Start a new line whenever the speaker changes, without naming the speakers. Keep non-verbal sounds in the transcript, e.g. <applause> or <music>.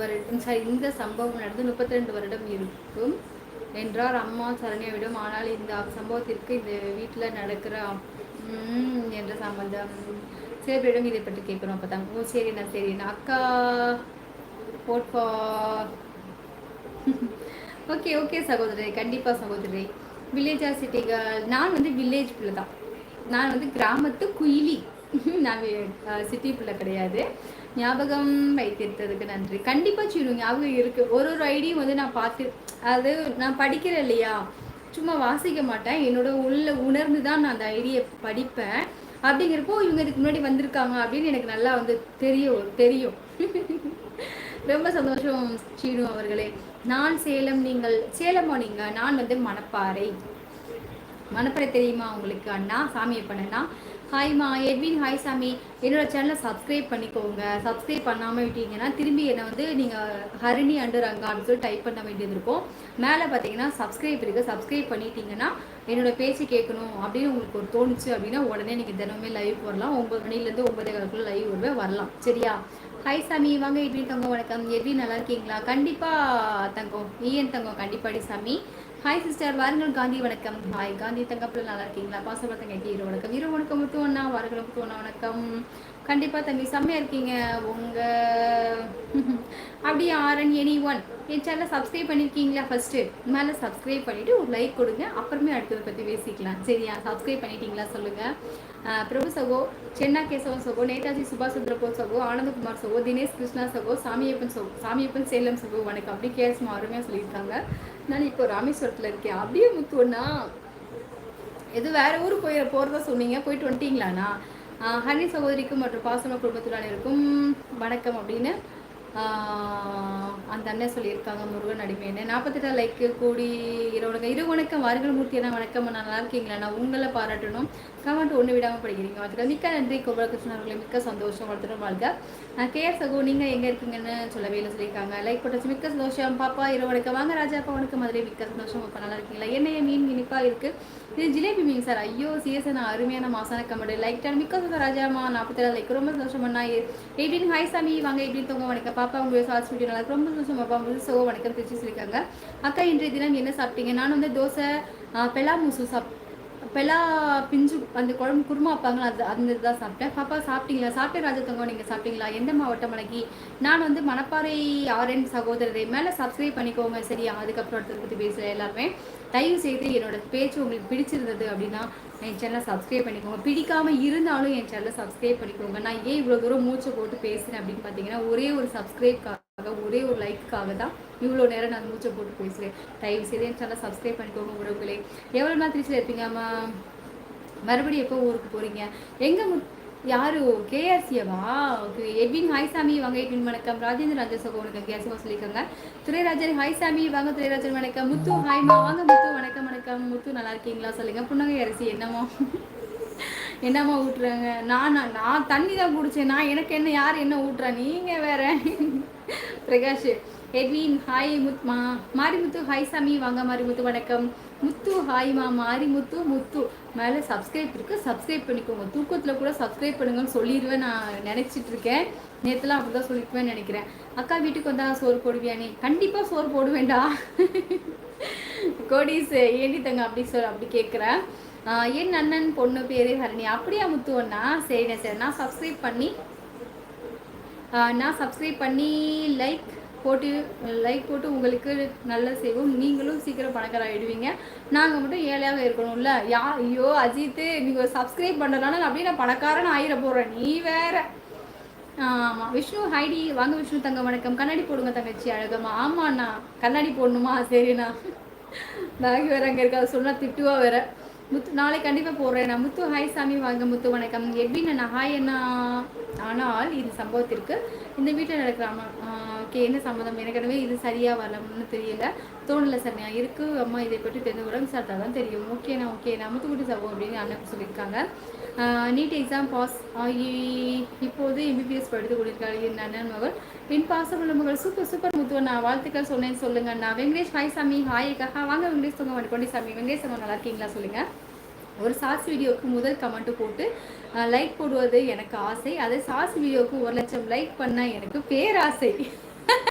வருடம் சாரி இந்த சம்பவம் நடந்து முப்பத்தி ரெண்டு வருடம் இருக்கும். என்றார் அம்மா சரண்யாவிடம் ஆனால் இந்த சம்பவத்திற்கு இந்த வீட்டில் நடக்கிற என்ற சம்பந்தம் சேபரிடம் இதை பற்றி கேட்கணும் அப்போ தான் ஓ சரிண்ணா சரிண்ணா அக்கா போட்பா <laughs> ஓகே ஓகே சகோதரி கண்டிப்பாக சகோதரி வில்லேஜா சிட்டிகள் நான் வந்து வில்லேஜ் பிள்ளை தான். நான் வந்து கிராமத்து குயிலி. <laughs> நான் சிட்டி பிள்ளை கிடையாது. ஞாபகம் வைத்திருந்ததுக்கு நன்றி. கண்டிப்பாக சீனு ஞாபகம் இருக்குது ஒரு ஒரு ஐடியும் வந்து நான் பார்த்து அது நான் படிக்கிறேன் இல்லையா? சும்மா வாசிக்க மாட்டேன். என்னோட உள்ள உணர்ந்து தான் நான் அந்த ஐடியை படிப்பேன். அப்படிங்கிறப்போ இவங்க இதுக்கு முன்னாடி வந்திருக்காங்க அப்படின்னு எனக்கு நல்லா வந்து தெரியும் தெரியும். ரொம்ப சந்தோஷம் சீனு அவர்களே. நான் சேலம் நீங்கள் சேலமா நீங்க? நான் வந்து மணப்பாறை. மணப்பாறை தெரியுமா உங்களுக்கு அண்ணா? சாமியை பண்ணனா ஹாய்மா எட்வின் ஹாய் சாமி என்னோட சேனலை சப்ஸ்கிரைப் பண்ணிக்கோங்க. சப்ஸ்கிரைப் பண்ணாமல் விட்டீங்கன்னா திரும்பி என்னை வந்து நீங்கள் ஹரிணி அண்டு ரங்கான்னு சொல்லி டைப் பண்ண வேண்டியது இருக்கும். மேலே பார்த்தீங்கன்னா சப்ஸ்கிரைப் இருக்குது சப்ஸ்கிரைப் பண்ணிட்டீங்கன்னா என்னோட பேச்சு கேட்கணும் அப்படின்னு உங்களுக்கு ஒரு தோணுச்சு அப்படின்னா உடனே நீங்கள் தினமே லைவ் வரலாம் ஒம்பது மணிலேருந்து ஒன்பதே காலக்குள்ளே லைவ் வருவேன் வரலாம். சரியா? ஹாய் சாமி வாங்க எப்படி தங்கம் வணக்கம். எப்படி நல்லா இருக்கீங்களா? கண்டிப்பாக தங்கம். ஈஎன் தங்கம்? கண்டிப்பாடி சாமி ஹாய் சிஸ்டர் வாருங்கள் காந்தி. வணக்கம். ஹாய் காந்தி. தங்கப்பில் நல்லா இருக்கீங்களா? பாசப்பட்டங்க இரு வணக்கம். இரு வணக்கம் மட்டும் அண்ணா வாருங்கள் மட்டும் அண்ணா வணக்கம். கண்டிப்பாக தம்பி செம்மையாக இருக்கீங்க. உங்கள் அப்படியே ஆர் அண்ட் எனி ஒன் என் சேனலை சப்ஸ்கிரைப் பண்ணியிருக்கீங்களா ஃபஸ்ட்டு மேலே சப்ஸ்கிரைப் பண்ணிவிட்டு ஒரு லைக் கொடுங்க. அப்புறமே அடுத்ததை பற்றி பேசிக்கலாம். சரியா? சப்ஸ்கிரைப் பண்ணிட்டீங்களா சொல்லுங்கள் பிரபு சகோ சென்னா கேசவன் சகோ நேதாஜி சுபாஷ் சந்திரபோஸ் சகோ ஆனந்தகுமார் சகோ தினேஷ் கிருஷ்ணா சகோ சாமியப்பன் சகோ சாமியப்பன் சேலம் சகோ வணக்கம். அப்படி கேஎஸ் அருமையாக சொல்லியிருக்காங்க. நான் இப்போ ராமேஸ்வரத்தில் இருக்கேன். அப்படியே முத்துவண்ணா எது வேறு ஊர் போய் போகிறதா சொன்னீங்க. போயிட்டு வந்துட்டீங்களாண்ணா? ஹனி சகோதரிக்கும் மற்றும் பாசன குடும்பத்தில் இருக்கும். வணக்கம் அப்படின்னு. அந்த அண்ணன் சொல்லியிருக்காங்க முருகன் அடிமைன்னு. நாற்பத்தெட்டா லைக்கு கூடி இரவு இரு வணக்கம் வாருங்கள் மூர்த்தி அண்ணா வணக்கம். நல்லா இருக்கீங்களா? நான் உங்களை பாராட்டணும். கமெண்ட் ஒன்று விடாமல் படிக்கிறீங்க. வாழ்த்துக்க மிக்க நன்றி கோபாலகிருஷ்ணன் அவர்களை. மிக்க சந்தோஷம். வளர்த்துட்டு வாழ்க. கேஆர் சகோ நீங்கள் எங்கே இருக்கீங்கன்னு சொல்லவே இல்லை சொல்லியிருக்காங்க. லைக் போட்டாச்சு மிக்க சந்தோஷம். பாப்பா இரவு வணக்கம். வாங்க ராஜாப்பா வணக்கம். மதுரை மிக்க சந்தோஷம். இப்போ நல்லா இருக்கீங்களா? என்னைய மீன் இனிப்பாக இருக்குது இது ஜிலேபி மீன் சார். ஐயோ சிஎஸ்என் அருமையான மாசான கமெண்ட். லைக் டான் மிக்க சந்தோஷம் ராஜாமா நாற்பத்தேழு லைக் ரொம்ப சந்தோஷம் பண்ணா எயிட்டீன் ஹாய் சாமி. வாங்க எயிட்டீன் தொங்க வணக்கம். பாப்பா உங்களுடைய சாஸ் வீடியோ நல்லா ரொம்ப சந்தோஷம் பாப்பா வந்து சோ வணக்கம் திருச்சி சொல்லியிருக்காங்க அக்கா இன்றைய தினம் என்ன சாப்பிட்டீங்க? நான் வந்து தோசை பெலா மூசு சாப் பெலா பிஞ்சு அந்த குழம்பு குருமா வைப்பாங்களா அது அந்த இதுதான் சாப்பிட்டேன். பாப்பா சாப்பிட்டீங்களா? சாப்பிட்டேன் ராஜத்தங்கம் நீங்கள் சாப்பிட்டீங்களா? எந்த மாவட்டம் மலைக்கு? நான் வந்து மணப்பாறை ஆரன் சகோதரரை மேலே சப்ஸ்கிரைப் பண்ணிக்கோங்க சரியா? அதுக்கப்புறம் அடுத்தது பற்றி பேசுகிறேன் எல்லாருமே. தயவு செய்து என்னோட பேச்சு உங்களுக்கு பிடிச்சிருந்தது அப்படின்னா என் சேனலை சப்ஸ்கிரைப் பண்ணிக்கோங்க. பிடிக்காமல் இருந்தாலும் என் சேனலை சப்ஸ்கிரைப் பண்ணிக்கோங்க. நான் ஏன் இவ்வளோ தூரம் மூச்சை போட்டு பேசுகிறேன் அப்படின்னு பார்த்தீங்கன்னா ஒரே ஒரு சப்ஸ்கிரைப்காக ஒரே ஒரு லைக்குக்காக தான் இவ்வளோ நேரம் நான் மூச்சை போட்டு பேசுகிறேன் தயவு செய்து என் சேனலை சப்ஸ்கிரைப் பண்ணிக்கோங்க உறவுகளே. எவ்வளோ நாள் திருச்சியில் இருப்பீங்க மறுபடியும் எப்போ ஊருக்கு போகிறீங்க எங்கே மு யாரு? கேஆர்சியவா ஓகே எட்வின் ஹாய்சாமி வாங்க எட்வின் வணக்கம். ராஜேந்திர ராஜசோக வணக்கம் கேசிவா சொல்லியிருக்காங்க. துரைராஜன் ஹாய்சாமி வாங்க துரைராஜன் வணக்கம். முத்து ஹாய்மா வாங்க முத்து வணக்கம் வணக்கம். முத்து நல்லா இருக்கீங்களா? சொல்லுங்க. புன்னகை அரிசி என்னமோ? என்னம்மா ஊட்டுறாங்க? நான் நான் தண்ணி தான் குடிச்சேன். நான் எனக்கு என்ன யார் என்ன ஊட்டுறா? நீங்கள் வேற. பிரகாஷ் எட்வின் ஹாய் முத்மா மாரிமுத்து ஹாய் சாமி. வாங்க மாரிமுத்து வணக்கம். முத்து ஹாய்மா மாரிமுத்து முத்து. மேலே சப்ஸ்கிரைப் இருக்குது சப்ஸ்கிரைப் பண்ணிக்கோங்க. தூக்கத்தில் கூட சப்ஸ்கிரைப் பண்ணுங்கன்னு சொல்லிடுவேன் நான் நினச்சிட்டு இருக்கேன். நேற்றுலாம் அப்படி தான் சொல்லிக்குவேன்னு நினைக்கிறேன். அக்கா வீட்டுக்கு வந்தால் சோறு போடுவியா நீ? கண்டிப்பாக சோறு போடுவேண்டா கோடிஸ் ஏண்டி தங்க அப்படி சொல் அப்படி கேட்குறேன் என் அண்ணன் பொண்ணு பேர் ஹரணி. அப்படியா முத்துவண்ணா சரிண்ணே சரி. நான் சப்ஸ்கிரைப் பண்ணி நான் சப்ஸ்கிரைப் பண்ணி லைக் போட்டு லைக் போட்டு உங்களுக்கு நல்ல செய்வோம். நீங்களும் சீக்கிரம் பணக்கார ஆகிடுவீங்க நாங்கள் மட்டும் ஏழையாக இருக்கணும்ல. யா ஐயோ அஜித்து நீங்கள் சப்ஸ்கிரைப் பண்ணுறதுனால அப்படியே நான் பணக்காரன் ஆயிட போகிறேன் நீ வேற. ஆமாம் விஷ்ணு ஹைடி வாங்க விஷ்ணு தங்க வணக்கம். கண்ணாடி போடுங்க தங்கச்சி அழகம்மா. ஆமாண்ணா கண்ணாடி போடணுமா? சரிண்ணா. நாகி வேற அங்கே இருக்கா சொன்னால் திட்டுவா வேற. முத்து நாளைக்கு கண்டிப்பாக போடுறேன் நான் முத்து ஹாய் சாமி வாங்க முத்து வணக்கம். எட்வின் நான் ஹாய் என்ன ஆனால் இது சம்பவத்திற்கு இந்த வீட்டில் நடக்கிறாம ஓகே என்ன சம்மந்தம்? எனக்கு எனவே இது சரியாக வரலன்னு தெரியல. தோணலை நான் இருக்குது அம்மா இதை பற்றி தெரிஞ்ச உடம்பு சார் தான் தெரியும் ஓகேண்ணா ஓகே நான் முத்துக்குட்டி சகோ அப்படின்னு அண்ணன் சொல்லியிருக்காங்க. நீட் எக்ஸாம் பாஸ் ஆகி இப்போது எம்பிபிஎஸ் படித்து கொண்டிருக்காரு என் அண்ணன் மகள். என் பாசமுள்ள மகள். சூப்பர் சூப்பர் முத்துவன் நான் வாழ்த்துக்கள் சொன்னேன். சொல்லுங்க நான் வெங்கடேஷ் ஹாய் சாமி. ஹாய் அக்கா. வாங்க வெங்கடேஷ் தொங்க வண்டி சாமி வெங்கடேஷ் நல்லா இருக்கீங்களா? சொல்லுங்கள் ஒரு சாஸ் வீடியோவுக்கு முதல் கமெண்ட்டு போட்டு லைக் போடுவது எனக்கு ஆசை. அதே சாஸ் வீடியோவுக்கு ஒரு லட்சம் லைக் பண்ண எனக்கு பேராசை.